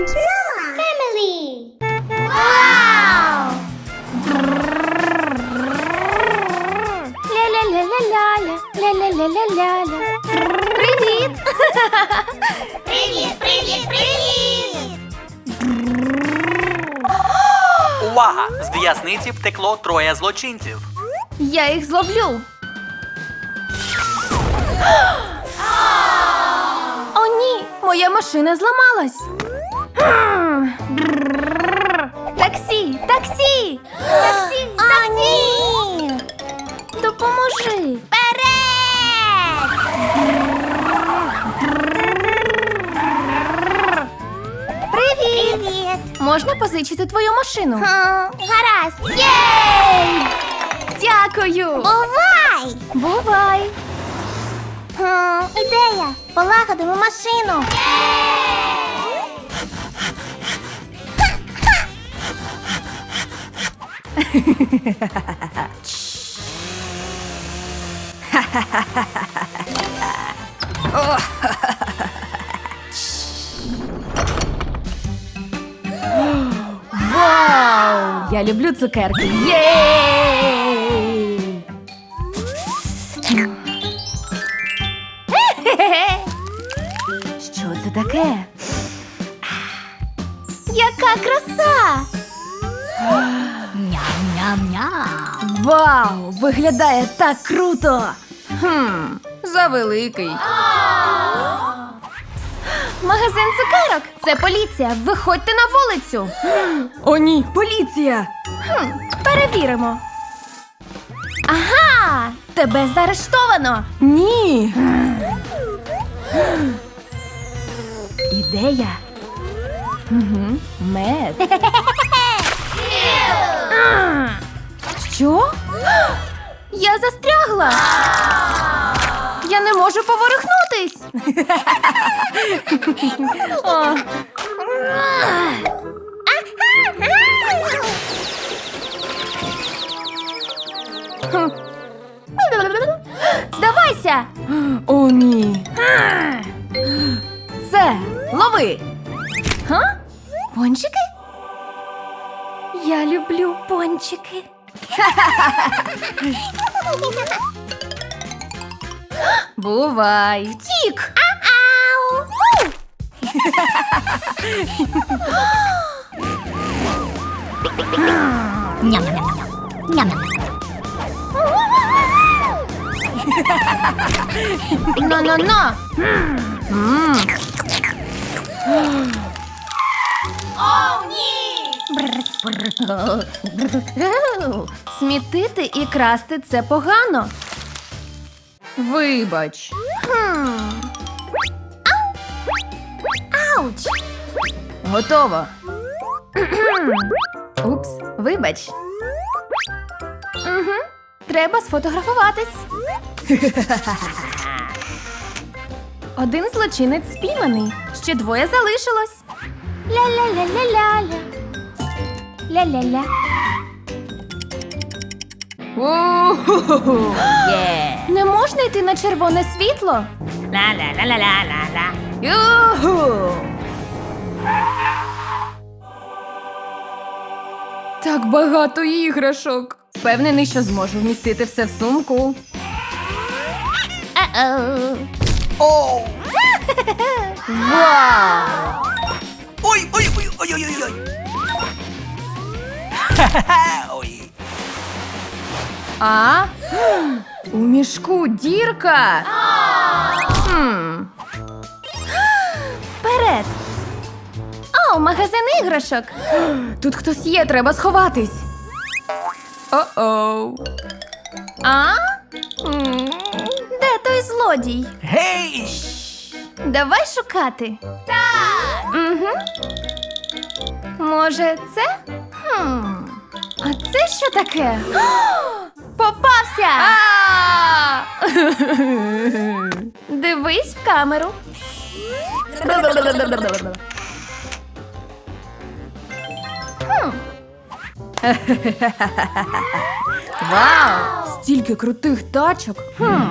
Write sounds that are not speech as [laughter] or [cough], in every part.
and family. Wow! Ля-ля-ля-ля-ля-ля, ля-ля-ля-ля-ля-ля. Привіт! Привіт, привіт, привіт! Увага! З в'язниці втекло троє злочинців. Я їх зловлю. О, ні, моя машина зламалась. Таксі, таксі! Таксі, таксі! Допоможи. Вперед! Привіт! Можна позичити твою машину? Хм, Гаразд! Єй! Дякую! Бувай! Бувай! Хм, ідея! Полагодимо машину! Вау! Я люблю цукерки. Єй! Що це таке? Яка краса! Ням-ням-ням. Вау! Виглядає так круто! Хм, завеликий. Магазин цукерок! Це поліція! Виходьте на вулицю! О, ні, поліція! Хм, перевіримо. Ага! Тебе заарештовано! Ні. Ідея. Угу. Мед. [laughs] Що? Я застрягла. Я не можу поворухнутись. Здавайся. О, ні. Це лови. Пончики? Я люблю пончики. Бувай. Втік. Ау! Ням-ням-ням. Ням-ням. На-на-на. М. Смітити і красти це погано. Вибач. Хм. Ауч! Готово. Упс, вибач. Угу. Треба сфотографуватись. Один злочинець спійманий. Ще двоє залишилось. Ля-ля-ля-ля-ля-ля. Ля-ля-ля. [gasps] Не можна йти на червоне світло? Ла-ла-ла-ла-ла-ла. Юху! Так багато іграшок. Впевнений, що зможу вмістити все в сумку. Оу! [laughs] Вау! Ой, [laughs] А? [gasps] У мішку дірка. Хм. [gasps] Вперед. О, магазин іграшок. [gasps] Тут хтось є, треба сховатись. О-оу. А? М, Де той злодій? Гей! Давай шукати. Так. Угу. Може, це? Хм. А це що таке? [gasps] Попався! [laughs] Дивись в камеру. Вау! Стільки крутих тачок. Хм.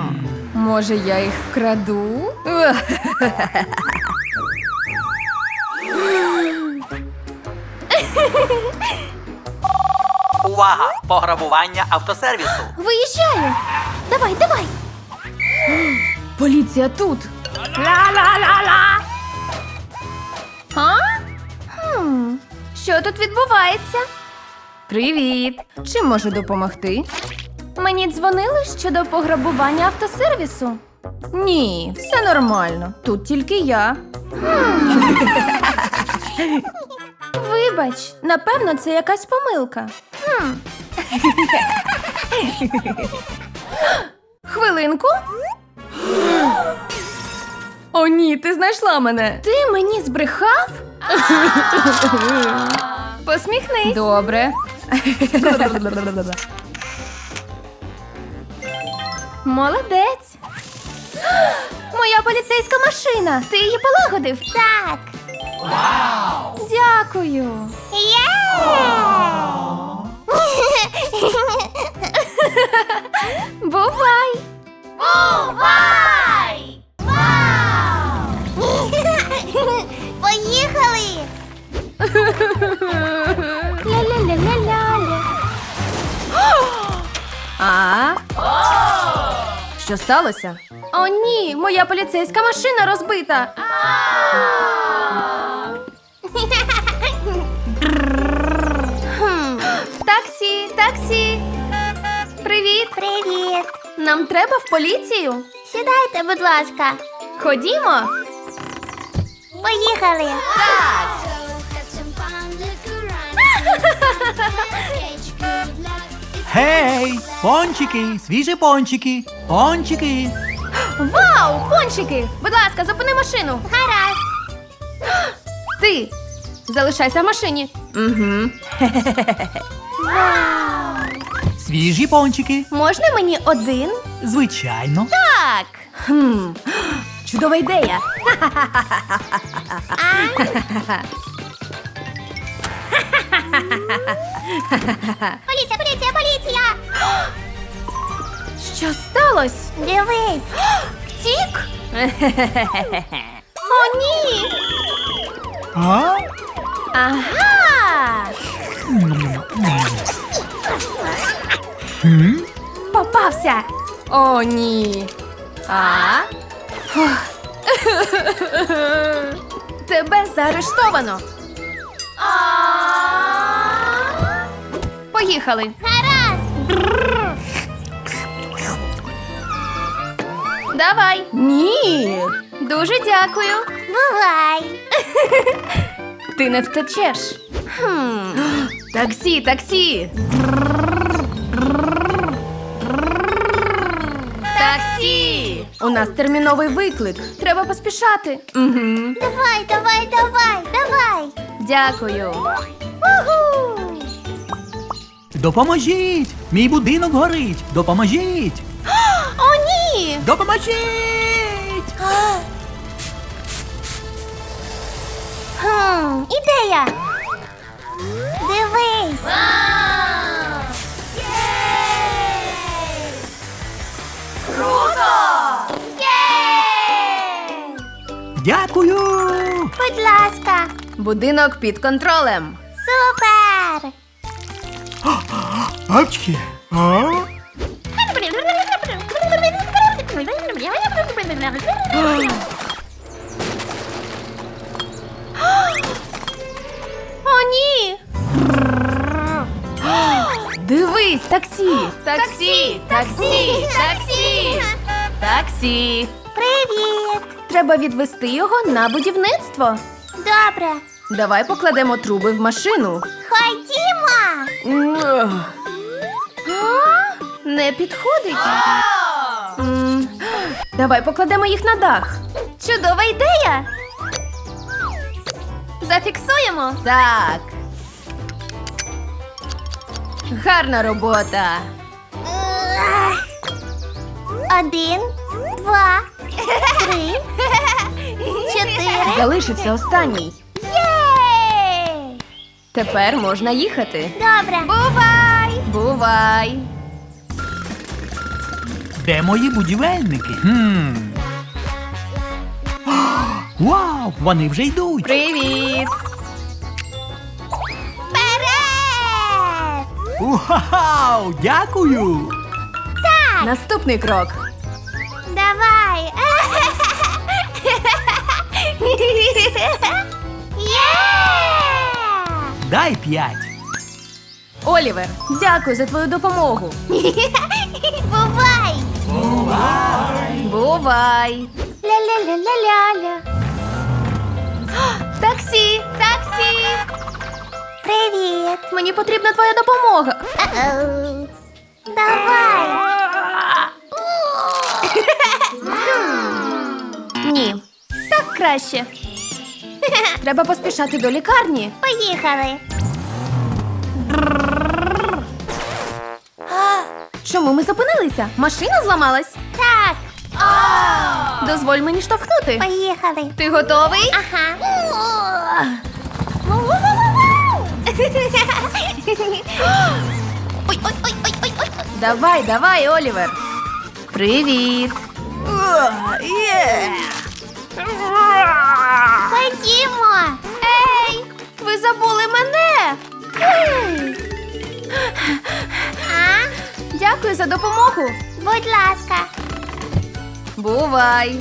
Може, я їх вкраду? [laughs] Увага! Пограбування автосервісу. Виїжджаю. Давай, давай. Поліція тут. Ла-ла-ла-ла. А? Хм. Що тут відбувається? Привіт! Чим можу допомогти? Мені дзвонили щодо пограбування автосервісу. Ні, все нормально. Тут тільки я. Вибач, напевно, це якась помилка. Хм. [laughs] Хвилинку. О, ні, ти знайшла мене. Ти мені збрехав? [laughs] Посміхнись. Добре. [laughs] Молодець. [gasps] Моя поліцейська машина. Ти її полагодив? Так. Дякую. Є! Бувай. Бувай! Вау! Поїхали! Ля-ля-ля-ля-ля-ля. А? Що сталося? О, ні, моя поліцейська машина розбита. Таксі. Привіт. Привіт! Нам треба в поліцію. Сідайте, будь ласка. Ходімо. Поїхали! Гей, пончики, свіжі пончики, пончики. Вау, пончики! Будь ласка, зупини машину. Гаразд! Ти залишайся в машині. Угу. Свіжі пончики. Можна мені один? Звичайно. Так. Хм. Чудова ідея. Поліція, поліція, поліція! Що сталося? Дивись! Втік? О, ні! А? Ага! Хм? Попався! О, ні. А? Фух. [laughs] Тебе заарештовано. Поїхали. Гаразд! Давай. Ні. Дуже дякую. Бувай! [laughs] Ти не втечеш. Хм. [gasps] Таксі, таксі. Таксі! У нас терміновий виклик. Треба поспішати. Угу. Давай, давай, давай, давай! Дякую. Уху! Допоможіть! Мій будинок горить! Допоможіть! О, ні! Допоможіть! Хм, ідея! Дивись! Дякую! Будь ласка! Будинок під контролем. Супер! Апчки! А? О, ні! Дивись, таксі! Таксі! Таксі! Таксі! Таксі! Привіт! Треба відвести його на будівництво. Добре! Давай покладемо труби в машину. Ходімо! Не підходить. М, Давай покладемо їх на дах. Чудова ідея. Зафіксуємо. Так. Гарна робота. Один, два, три. Залишився останній. Є! Тепер можна їхати. Добре. Бувай! Бувай! Де мої будівельники? Хм. [gasps] Вау! Вони вже йдуть! Привіт! Вперед! Вау! Дякую! Так! Наступний крок. Давай. [laughs] Дай п'ять. Олівер, дякую за твою допомогу. Бувай! Бувай. Ля-ля-ля-ля-ля-ля. [gasps] Таксі, таксі. Привіт! Мені потрібна твоя допомога. Е-оу. [laughs] Давай! [laughs] Ні. Так краще. [laughs] Треба поспішати до лікарні. Поїхали! Чому ми зупинилися? Машина зламалась. Так! Дозволь мені штовхнути. Поїхали! Ти готовий? Ага! Ой, ой, ой, ой, ой, ой. Давай, давай, Олівер. Привіт. Ходімо! Ей, ви забули мене. А? Дякую за допомогу. Будь ласка! Бувай.